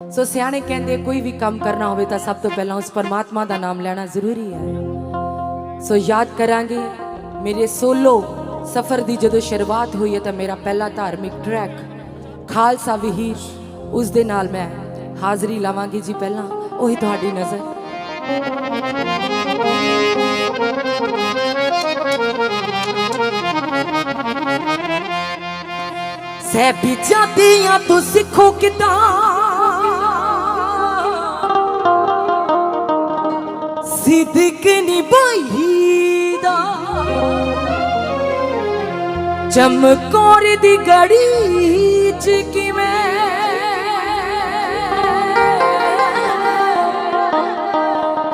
ਸੋ ਸਿਆਣੇ ਕਹਿੰਦੇ, ਕੋਈ ਵੀ ਕੰਮ ਕਰਨਾ ਹੋਵੇ ਤਾਂ ਸਭ ਤੋਂ ਪਹਿਲਾਂ ਉਸ ਪਰਮਾਤਮਾ ਦਾ ਨਾਮ ਲੈਣਾ ਜ਼ਰੂਰੀ ਹੈ। ਸੋ ਯਾਦ ਕਰਾਂਗੇ, ਮੇਰੇ ਸੋਲੋ ਸਫ਼ਰ ਦੀ ਜਦੋਂ ਸ਼ੁਰੂਆਤ ਹੋਈ ਹੈ ਤਾਂ ਮੇਰਾ ਪਹਿਲਾ ਧਾਰਮਿਕ ਟਰੈਕ ਖਾਲਸਾ ਵਿਹੀਰ, ਉਸ ਦੇ ਨਾਲ ਮੈਂ ਹਾਜ਼ਰੀ ਲਾਵਾਂਗੀ ਜੀ ਪਹਿਲਾਂ। ਉਹੀ ਤੁਹਾਡੀ ਨਜ਼ਰ। ਸਹਿਬੀ ਜਾਤੀਆਂ ਤੋਂ ਸਿੱਖੋ ਕਿਦਾਂ ਸਿੱਧਕ ਨਿਭਾਈਦਾ ਚਮਕੌਰ ਦੀ ਗੜੀ ਚ ਕਿਵੇਂ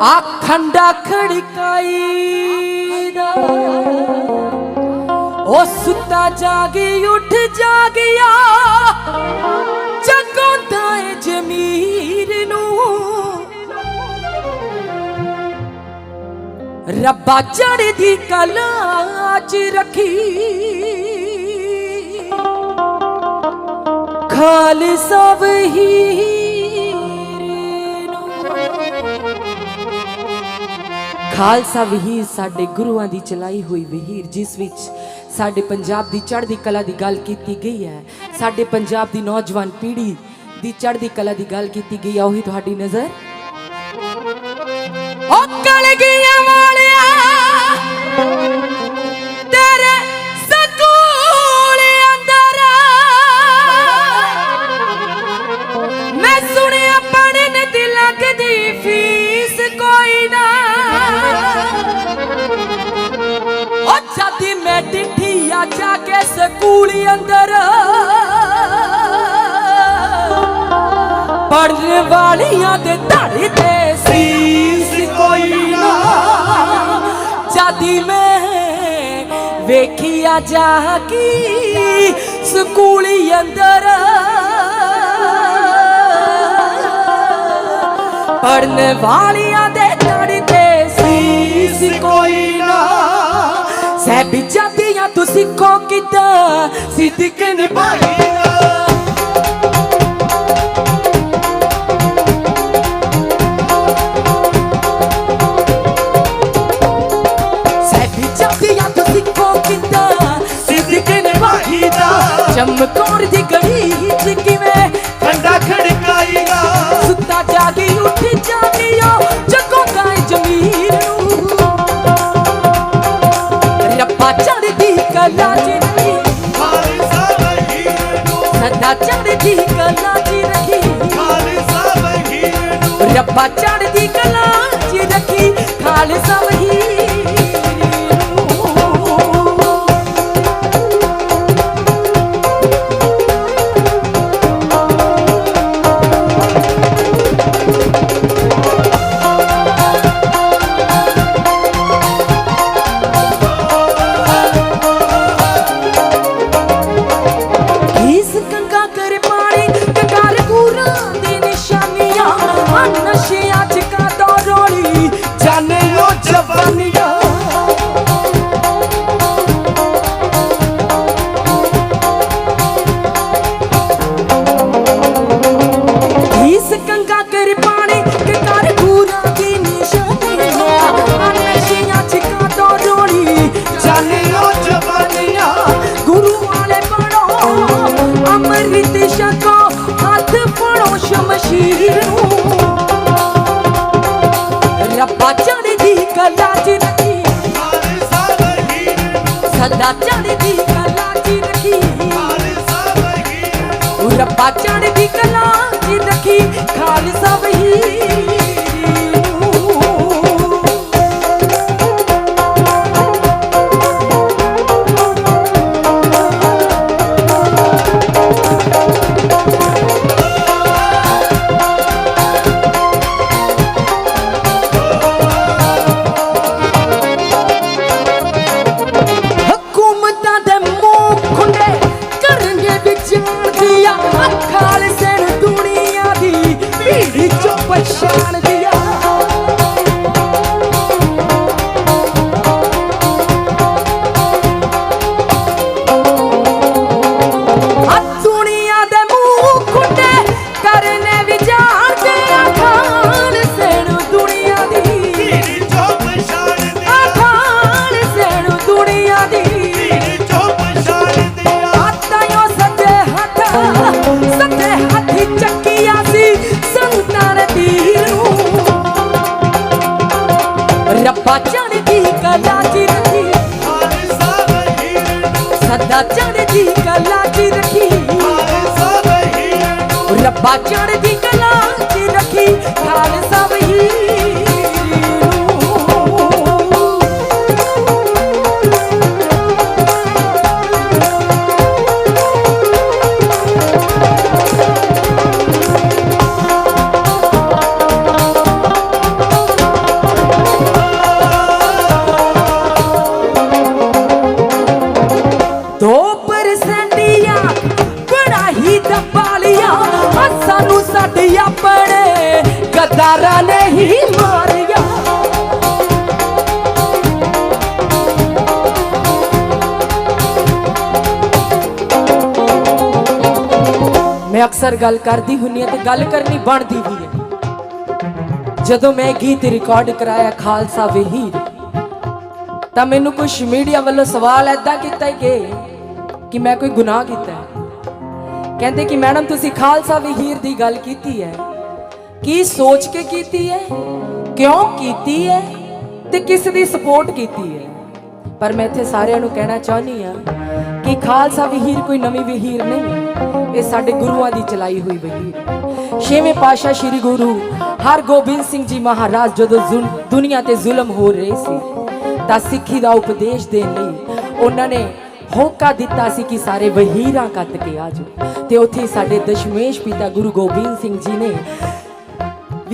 ਆਖੰਡਾ ਖੜਕਾਈਦਾ ਉਹ ਸੁੱਤਾ ਜਾਗੀ ਉੱਠ ਜਾਗਿਆ ਜਗਾਉਂਦਾ ਏ ਜਮੀਰ ਰੱਬਾ ਚੜ੍ਹਦੀ ਕਲਾ ਚ ਰੱਖੀ। ਖਾਲਸਾ ਵਹੀਰ ਨੂੰ। ਖਾਲਸਾ ਵਹੀਰ ਸਾਡੇ ਗੁਰੂਆਂ ਦੀ ਚਲਾਈ ਹੋਈ ਵਹੀਰ, ਜਿਸ ਵਿੱਚ ਸਾਡੇ ਪੰਜਾਬ ਦੀ ਚੜ੍ਹਦੀ ਕਲਾ ਦੀ ਗੱਲ ਕੀਤੀ ਗਈ ਹੈ। ਸਾਡੇ ਪੰਜਾਬ ਦੀ ਨੌਜਵਾਨ ਪੀੜ੍ਹੀ ਦੀ ਚੜ੍ਹਦੀ ਕਲਾ ਦੀ ਗੱਲ ਕੀਤੀ ਗਈ ਹੈ। ਉਹੀ ਤੁਹਾਡੀ ਨਜ਼ਰ ਜਾ ਕੇ ਸਕੂਲ ਅੰਦਰ। ਪੜਨ ਵਾਲੀਆਂ ਦੇ ਧੜੀ ਤੇ ਸੀਸ ਜਦੀ ਮੈਂ ਵੇਖਿਆ ਜਾ ਕੀ ਸਕੂਲੀ ਅੰਦਰ ਪੜਨ ਵਾਲੀਆਂ ਦੇ ਧੜੇ ਤੇ ਸੀਸ ਕੋਈ ਨਾ। ਸਹਿਬ ਜਾਤੀਆਂ ਤੂੰ ਸਿੱਖੋ ਕਿਦਾਂ ਸਿੱਧਕ ਨਿਭਾਈਦਾ ਚਮਕੌਰ ਦੀ ਗੜੀ ਚ ਕਿਵੇਂ ਠੰਡਾ ਖੜਕਾਈਦਾ ਸੁੱਤਾ ਜਾਗੀ ਉੱਠ ਜਾਂਦੀਆਂ ਜਗੋਂਦਾ ਏ ਜ਼ਮੀਰ ਨੂੰ। ਰੱਬਾ ਚੜ੍ਹਦੀ ਕਲਾ ਚ ਰੱਖੀ ਖਾਲਸਾ ਵਹੀਰ ਨੂੰ ਸਦਾ ਚੜ੍ਹਦੀ ਕਲਾ ਰੱਖੀ ਖਾਲਸਾ ਵਹੀਰ ਨੂੰ ਰੱਬਾ ਚੜ੍ਹਦੀ ਕਲਾ ਚ ਰੱਖੀ ਖਾਲਸਾ ਵਹੀਰ ਸਦਾ ਚੜ੍ਹਦੀ ਕਲਾ ਚ ਰੱਖੀ। ਰੱਬਾ ਚੜ੍ਹਦੀ ਕਲਾ ਚ ਰੱਖੀ। ਖਾਲਸਾ ਵਹੀਰ ਗੱਦਾਰਾਂ ਨੇ ਮਾਰਿਆ। ਮੈਂ ਅਕਸਰ ਗੱਲ ਕਰਦੀ ਹੁੰਨੀ ਆ ਤੇ ਗੱਲ ਕਰਨੀ ਬਣਦੀ ਵੀ ਹੈ ਜਦੋਂ ਮੈਂ ਗੀਤ ਰਿਕਾਰਡ ਕਰਾਇਆ ਖਾਲਸਾ ਵਹੀਰ, ਤਾਂ ਮੈਨੂੰ ਕੁਝ ਮੀਡੀਆ ਵੱਲੋਂ ਸਵਾਲ ਐਦਾਂ ਕੀਤਾ ਕਿ ਕਿ ਮੈਂ ਕੋਈ ਗੁਨਾਹ ਕੀਤਾ ਕਹਿੰਦੇ ਕਿ ਮੈਡਮ, ਤੁਸੀਂ ਖਾਲਸਾ ਵਹੀਰ ਦੀ ਗੱਲ ਕੀਤੀ ਹੈ ਕੀ ਸੋਚ ਕੇ ਕੀਤੀ ਹੈ? ਕਿਉਂ ਕੀਤੀ ਹੈ? ਤੇ ਕਿਸ ਦੀ ਸਪੋਰਟ ਕੀਤੀ ਹੈ? ਪਰ ਮੈਂ ਇੱਥੇ ਸਾਰਿਆਂ ਨੂੰ ਕਹਿਣਾ ਚਾਹੁੰਦੀ ਆ ਕਿ ਖਾਲਸਾ ਵਹੀਰ ਕੋਈ ਨਵੀਂ ਵਹੀਰ ਨਹੀਂ ਇਹ ਸਾਡੇ ਗੁਰੂਆਂ ਦੀ ਚਲਾਈ ਹੋਈ ਵਹੀਰ ਛੇਵੇਂ ਪਾਤਸ਼ਾਹ ਸ੍ਰੀ ਗੁਰੂ ਹਰਗੋਬਿੰਦ ਸਿੰਘ ਜੀ ਮਹਾਰਾਜ ਜਦੋਂ ਜ਼ੁਲ- ਦੁਨੀਆ ਤੇ ਜ਼ੁਲਮ ਹੋ ਰਹੇ ਸੀ, ਤਾਂ ਸਿੱਖੀ ਦਾ ਉਪਦੇਸ਼ ਦੇਣ ਲਈ ਉਹਨਾਂ ਨੇ ਹੋਕਾ ਦਿੱਤਾ ਸੀ ਕਿ ਸਾਰੇ ਵਹੀਰਾਂ ਕੱਤ ਕੇ ਆ ਜਾਓ। ਤੇ ਉੱਥੇ ਸਾਡੇ ਦਸ਼ਮੇਸ਼ ਪਿਤਾ ਗੁਰੂ ਗੋਬਿੰਦ ਸਿੰਘ ਜੀ ਨੇ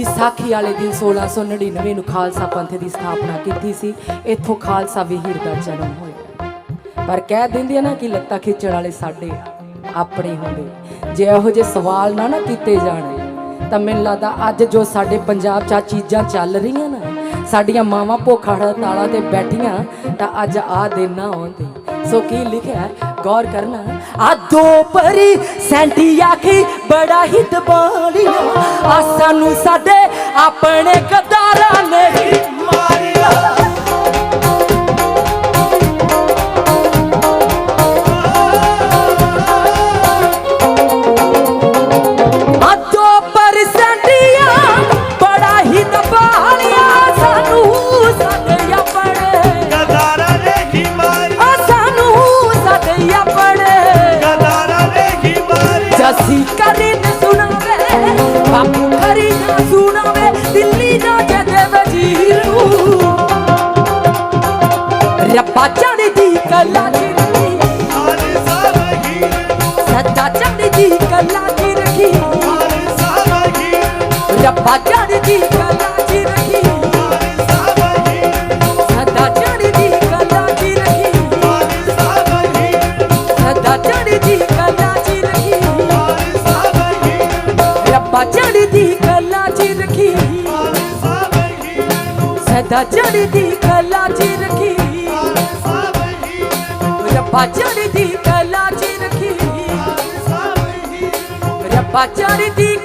ਵਿਸਾਖੀ ਵਾਲੇ ਦਿਨ 1699 ਨੂੰ ਖਾਲਸਾ ਪੰਥ ਦੀ ਸਥਾਪਨਾ ਕੀਤੀ ਸੀ। ਇੱਥੋਂ ਖਾਲਸਾ ਵਹੀਰ ਦਾ ਜਨਮ ਹੋਇਆ। ਪਰ ਕਹਿ ਦਿੰਦੇ ਆ ਨਾ ਕਿ ਲੱਤਾਂ ਖਿੱਚਣ ਵਾਲੇ ਸਾਡੇ ਆਪਣੇ ਹੁੰਦੇ। ਜੇ ਇਹੋ ਜਿਹੇ ਸਵਾਲ ਨਾ ਨਾ ਕੀਤੇ ਜਾਣ, ਤਾਂ ਮੈਨੂੰ ਲੱਗਦਾ ਅੱਜ ਜੋ ਸਾਡੇ ਪੰਜਾਬ 'ਚ ਆਹ ਚੀਜ਼ਾਂ ਚੱਲ ਰਹੀਆਂ ਨਾ, ਸਾਡੀਆਂ ਮਾਵਾਂ ਭੁੱਖ ਹੜਤਾਲਾਂ ਤੇ ਬੈਠੀਆਂ, ਤਾਂ ਅੱਜ ਆ ਦਿਨ ਨਾ ਆਉਂਦੇ। ਸੋ ਕੀ ਲਿਖਿਆ? ਗੌਰ ਕਰਨਾ ਆ ਦੋ ਪਰੀ ਸੈਂਟੀ ਆਖੀ ਬੜਾ ਹੀ ਦਬਾਲੀਆਂ ਆ ਸਾਨੂੰ ਸਾਡੇ ਆਪਣੇ ਰੱਬਾ ਚੜਦੀ ਕਲਾ ਚ ਰੱਖੀ ਖਾਲਸਾ ਵਹੀਰ ਨੂੰ ਸਦਾ ਚੜਦੀ ਕਲਾ ਚ ਰੱਖੀ ਖਾਲਸਾ ਵਹੀਰ ਨੂੰ ਸਦਾ ਚੜਦੀ ਕਲਾ ਚ ਰੱਖੀ ਖਾਲਸਾ ਵਹੀਰ ਨੂੰ ਰੱਬਾ ਚੜਦੀ ਕਲਾ ਚ ਰੱਖੀ ਖਾਲਸਾ ਵਹੀਰ ਨੂੰ ਸਦਾ ਚੜਦੀ ਕਲਾ ਚ ਰੱਖੀ ਖਾਲਸਾ ਵਹੀਰ ਨੂੰ ਰੱਬਾ ਚੜਦੀ ਕਲਾ ਚ ਰੱਖੀ ਖਾਲਸਾ ਵਹੀਰ ਨੂੰ ਰੱਬਾ ਚੜਦੀ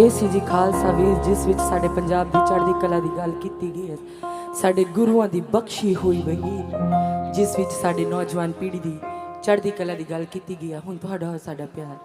ਇਹ ਸੀ ਜੀ ਖਾਲਸਾ ਵੀਰ, ਜਿਸ ਵਿੱਚ ਸਾਡੇ ਪੰਜਾਬ ਦੀ ਚੜ੍ਹਦੀ ਕਲਾ ਦੀ ਗੱਲ ਕੀਤੀ ਗਈ ਹੈ। ਸਾਡੇ ਗੁਰੂਆਂ ਦੀ ਬਖਸ਼ੀ ਹੋਈ ਵਹੀ ਜਿਸ ਵਿੱਚ ਸਾਡੇ ਨੌਜਵਾਨ ਪੀੜ੍ਹੀ ਦੀ ਚੜ੍ਹਦੀ ਕਲਾ ਦੀ ਗੱਲ ਕੀਤੀ ਗਈ ਹੈ। ਹੁਣ ਤੁਹਾਡਾ ਸਾਡਾ ਪਿਆਰ।